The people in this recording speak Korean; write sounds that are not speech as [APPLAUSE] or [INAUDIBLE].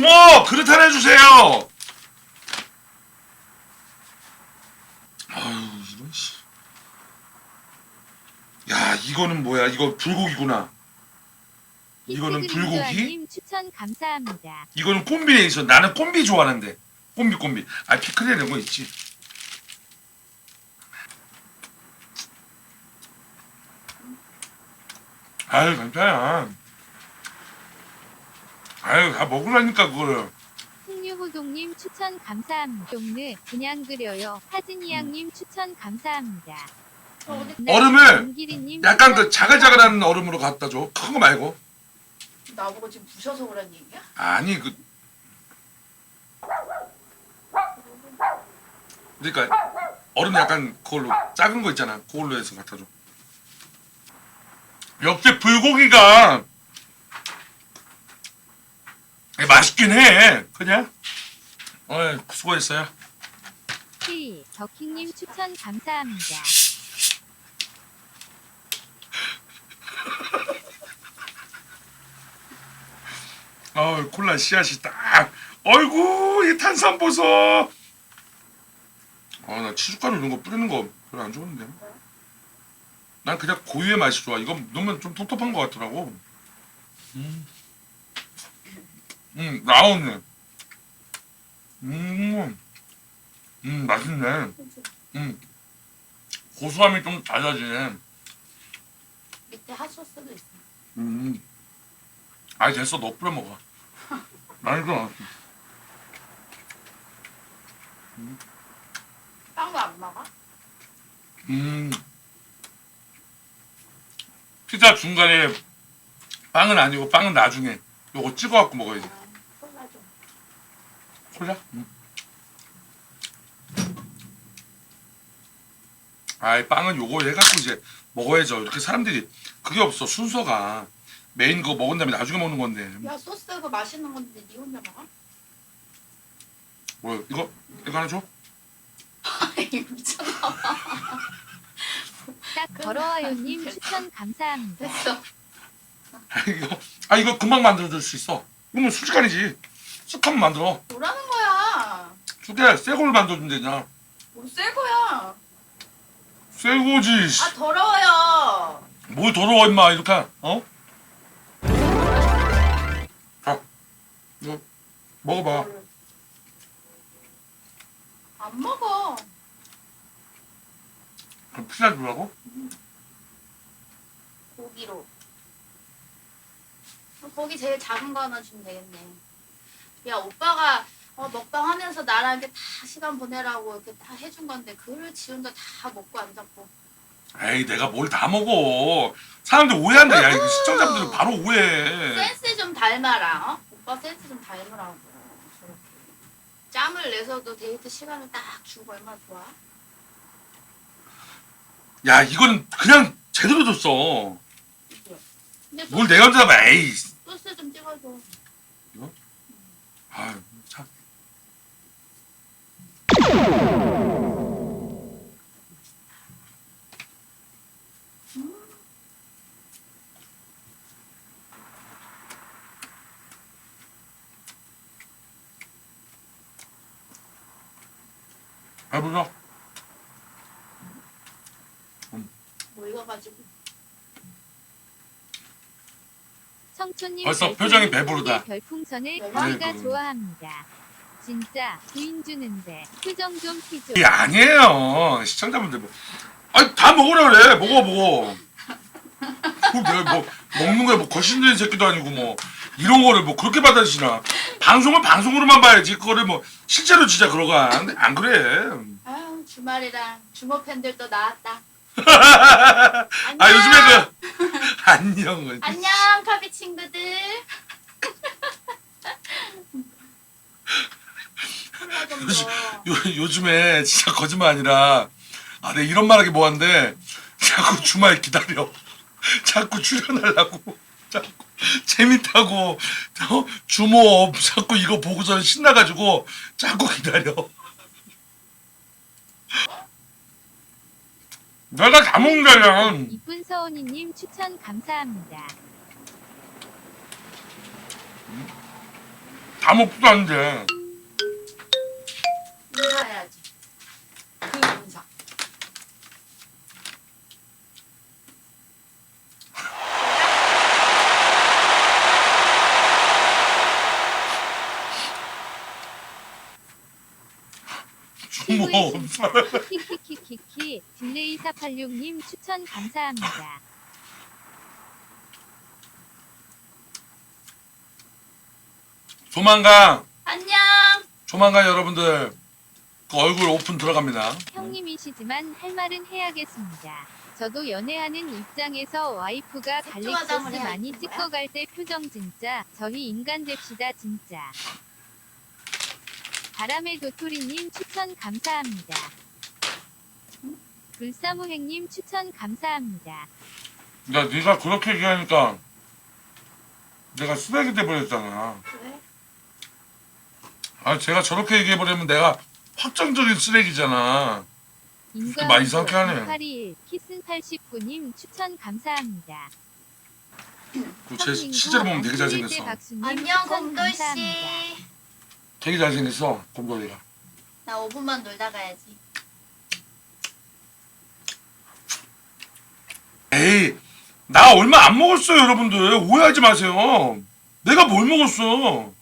주모 그릇 하나 해주세요. 아유 이런 씨. 야 이거는 뭐야? 이거 불고기구나. 이거는 불고기? 님 추천 감사합니다. 이거는 콤비네이션. 나는 콤비 좋아하는데. 콤비 콤비. 아 피클이라 이런 거 있지. 아유 괜찮아. 아유 다 먹으라니까 그걸. 풍류호동님 추천 감사합니다. 동느 그냥 그려요. 하진이양님 추천 감사합니다. 얼음을 김기리님 약간 추천 그 자글자글한 얼음으로 갖다 줘. 큰 거 말고. 나보고 지금 부셔서 그런 얘기야? 아니 그 그러니까 얼음 약간 그걸로 작은 거 있잖아. 그걸로 해서 갖다 줘. 역시 불고기가 맛있긴 해. 그냥. 어, 수고했어요. K 더킹님 추천 감사합니다. [LAUGHS] 어, 콜라 씨앗이 딱. 어이구, 이 탄산버섯. 아, 나 치즈가루 이런 거 뿌리는 거 별로 안 좋은데. 난 그냥 고유의 맛이 좋아. 이거 넣으면 좀 텁텁한 것 같더라고. 음, 음 라운드. 음, 음, 맛있네. 음, 고소함이 좀 달라지네. 밑에 핫소스도 있어. 음. 아니 됐어 너 뿌려 먹어. [LAUGHS] 나는 좀 빵도 안 먹어? 음. 피자 중간에 빵은 아니고 빵은 나중에 요거 찍어갖고 먹어야지. 아, 콜라 좀. 콜라? 음. 아이 빵은 요거 해갖고 이제 먹어야죠. 이렇게 사람들이 그게 없어 순서가 메인 거 먹은 다음에 나중에 먹는 건데. 야 소스 그거 맛있는 건데 니 혼자 먹어? 뭐 이거 이거 하나 줘? 아이 미쳤나 딱 [LAUGHS] 걸어와요님 추천 감사합니다. 됐어. 아 이거 아 이거 금방 만들어줄 수 있어. 이거면 순식간이지. 쓱 하면 만들어. 뭐라는 거야? 두개 새 걸로 만들어주면 되냐. 뭐새 거야? 새 거지. 씨. 아 더러워요. 뭘 더러워 임마 이렇게 어? 자 이거 먹어봐. 안 먹어. 그럼 피자 주라고? 고기로. 어, 고기 제일 작은 거 하나 주면 되겠네. 야 오빠가 어, 먹방 하면서 나랑 이렇게 다 시간 보내라고 이렇게 다 해준 건데 그걸 지 혼자 다 먹고 앉았고. 에이 내가 뭘 다 먹어. 사람들 오해한다. 야 이거 시청자분들은 바로 오해해. 센스 좀 닮아라. 어? 오빠 센스 좀 닮으라고. 저렇게. 짬을 내서도 데이트 시간을 딱 주고 얼마나 좋아? 야 이거는 그냥 제대로 줬어. 근데 뭘 내가 봐. 에이. 소스 좀 찍어줘. 아 참. 해보자. 뭐 이거 가지고. 청초님 벌써 표정이 배부르다. 별풍선을 아이고. 거기가 좋아합니다. 진짜 부인 주는데 표정 좀 피죠. 이게 아니에요. 시청자분들 뭐. 아니 다 먹으라 그래. 먹어 먹어. 뭐 내가 뭐 먹는 거에 뭐 거신된 새끼도 아니고 뭐 이런 거를 뭐 그렇게 받아주시나. 방송을 방송으로만 봐야지. 그거를 뭐 실제로 진짜 그러고 안, 안 그래. 아유 주말이랑 주모 팬들도 나왔다. 아 요즘에 그 [LAUGHS] 안녕. 안녕 카비 친구들. 콜라 [LAUGHS] 좀 요즘, 줘. 요, 요즘에 진짜 거짓말 아니라 아 내가 이런 말하기 뭐한데 자꾸 주말 기다려 [LAUGHS] 자꾸 출연하려고 자꾸 재밌다고 어? 주모 자꾸 이거 보고서 신나가지고 자꾸 기다려 내가 다 먹는 거야 이쁜 서원이님 추천 감사합니다. 다다 먹지도 않는데. 인사해야지. 그 인사. 주모. 키키키키키 딜레이 486님 추천 감사합니다. 조만간, 안녕. 조만간 여러분들 그 얼굴 오픈 들어갑니다. 형님이시지만 할 말은 해야겠습니다. 저도 연애하는 입장에서 와이프가 갈릭소스 많이 거야? 갈때 표정 진짜 저희 인간 됩시다 진짜. 바람의 도토리님 추천 감사합니다. 불사무행님 추천 감사합니다. 야, 네가 그렇게 얘기하니까 내가 쓰레기 돼버렸잖아. 왜? 아, 제가 저렇게 얘기해버리면 내가 확정적인 쓰레기잖아. 인간 많이 이상하게 하네. 821 키슨 89님 추천 감사합니다. 그 제 실제로 보면 되게 잘생겼어. 안녕 곰돌 씨. 되게 잘생겼어, 곰돌이가. 나 5분만 놀다 가야지. 에이, 나 얼마 안 먹었어요, 여러분들. 오해하지 마세요. 내가 뭘 먹었어?